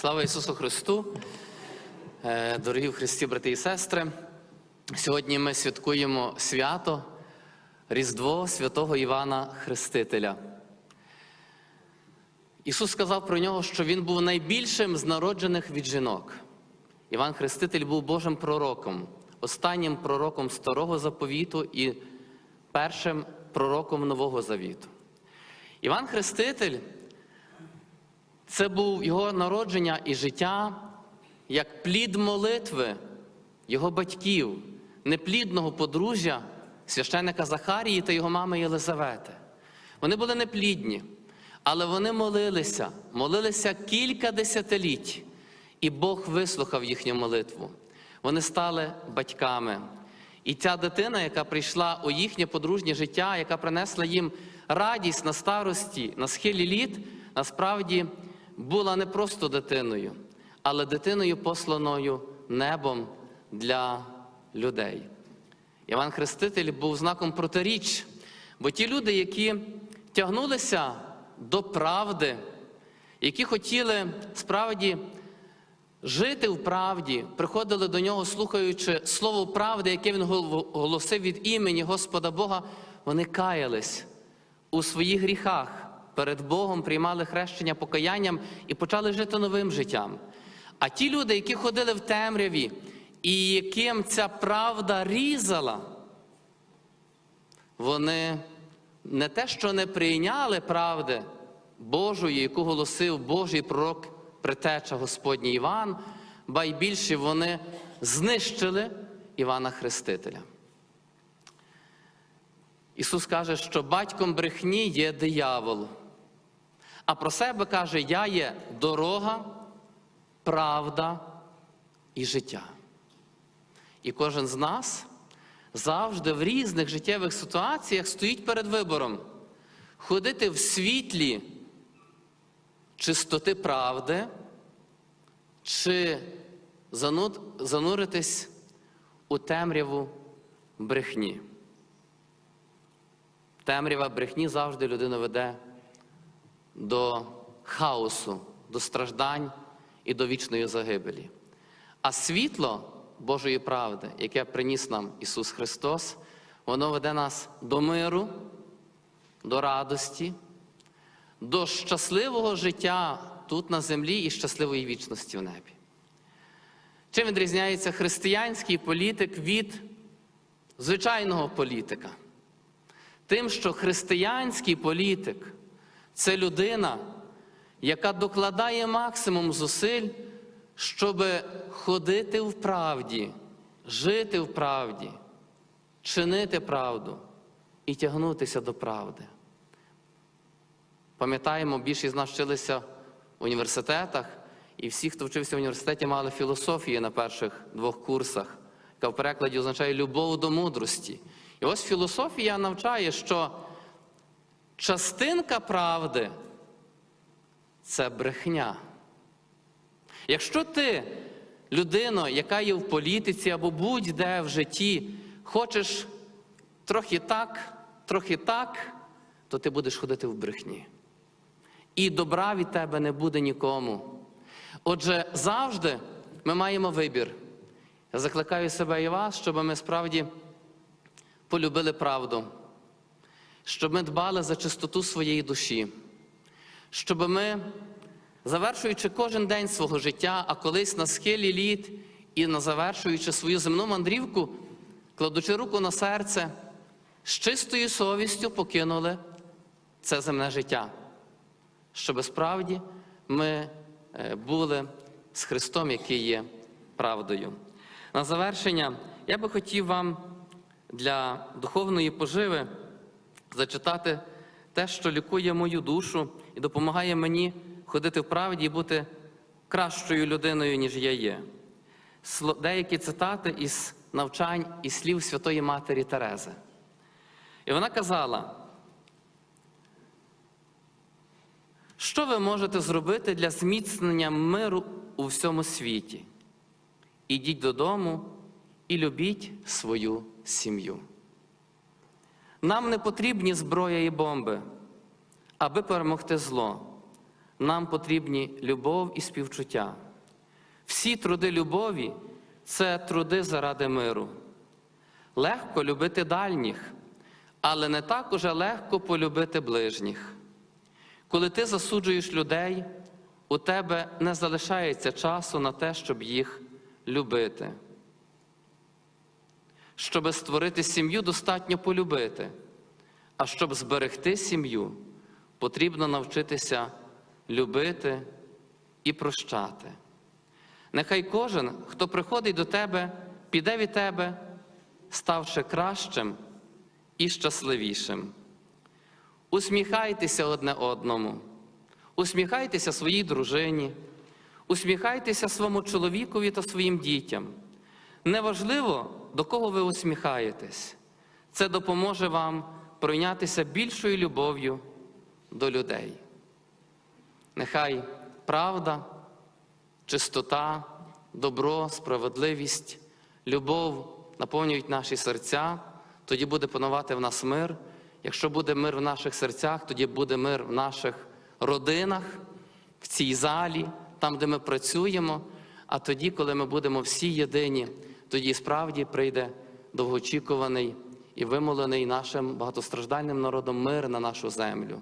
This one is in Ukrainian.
Слава Ісусу Христу! Е, Дорогі в Христі, брати і сестри! Сьогодні ми святкуємо свято Різдво святого Івана Хрестителя. Ісус сказав про нього, що Він був найбільшим з народжених від жінок. Іван Хреститель був Божим пророком, останнім пророком Старого Заповіту і першим пророком Нового Завіту. Іван Хреститель це був його народження і життя як плід молитви його батьків, неплідного подружжя священника Захарії та його мами Єлизавети. Вони були неплідні, але вони молилися, молилися кілька десятиліть, і Бог вислухав їхню молитву. Вони стали батьками. І ця дитина, яка прийшла у їхнє подружнє життя, яка принесла їм радість на старості, на схилі літ, насправді була не просто дитиною, але дитиною посланою небом для людей. Іван Хреститель був знаком протиріч, бо ті люди, які тягнулися до правди, які хотіли справді жити в правді, приходили до нього, слухаючи слово правди, яке він голосив від імені Господа Бога, вони каялись у своїх гріхах. Перед Богом приймали хрещення покаянням і почали жити новим життям. А ті люди, які ходили в темряві, і яким ця правда різала, вони не те, що не прийняли правди Божої, яку голосив Божий пророк притеча Господній Іван, ба й більше вони знищили Івана Хрестителя. Ісус каже, що батьком брехні є диявол. А про себе каже, я є дорога, правда і життя. І кожен з нас завжди в різних життєвих ситуаціях стоїть перед вибором ходити в світлі чистоти правди, чи зануритись у темряву брехні. Темрява брехні завжди людину веде до хаосу, до страждань і до вічної загибелі. А світло Божої правди, яке приніс нам Ісус Христос, воно веде нас до миру, до радості, до щасливого життя тут на землі і щасливої вічності в небі. Чим відрізняється християнський політик від звичайного політика? Тим, що християнський політик це людина, яка докладає максимум зусиль, щоб ходити в правді, жити в правді, чинити правду і тягнутися до правди. Пам'ятаємо, більшість з нас вчилися в університетах, і всі, хто вчився в університеті, мали філософію на перших двох курсах, яка в перекладі означає любов до мудрості. І ось філософія навчає, що частинка правди це брехня. Якщо ти, людина, яка є в політиці або будь-де в житті, хочеш трохи так, трохи так, то ти будеш ходити в брехні. І добра від тебе не буде нікому. Отже, завжди ми маємо вибір. Я закликаю себе і вас, щоб ми справді полюбили правду, щоб ми дбали за чистоту своєї душі, щоб ми, завершуючи кожен день свого життя, а колись на схилі літ і на завершуючи свою земну мандрівку, кладучи руку на серце, з чистою совістю покинули це земне життя, щоб справді ми були з Христом, який є правдою. На завершення я би хотів вам для духовної поживи зачитати те, що лікує мою душу і допомагає мені ходити в правді і бути кращою людиною, ніж я є. Деякі цитати із навчань і слів Святої Матері Терези. І вона казала, що ви можете зробити для зміцнення миру у всьому світі? Ідіть додому і любіть свою сім'ю. Нам не потрібні зброя і бомби, аби перемогти зло. нам потрібні любов і співчуття. Всі труди любові це труди заради миру. Легко любити дальніх, але не так уже легко полюбити ближніх. Коли ти засуджуєш людей, у тебе не залишається часу на те, щоб їх любити. Щоб створити сім'ю, достатньо полюбити. А щоб зберегти сім'ю, потрібно навчитися любити і прощати. Нехай кожен, хто приходить до тебе, піде від тебе, ставши кращим і щасливішим. Усміхайтеся одне одному, усміхайтеся своїй дружині, усміхайтеся своєму чоловікові та своїм дітям. Неважливо, до кого ви усміхаєтесь, це допоможе вам пройнятися більшою любов'ю до людей. Нехай правда, чистота, добро, справедливість, любов наповнюють наші серця, тоді буде панувати в нас мир. Якщо буде мир в наших серцях, тоді буде мир в наших родинах, в цій залі, там, де ми працюємо. А тоді, коли ми будемо всі єдині, тоді справді прийде довгоочікуваний і вимолений нашим багатостраждальним народом мир на нашу землю.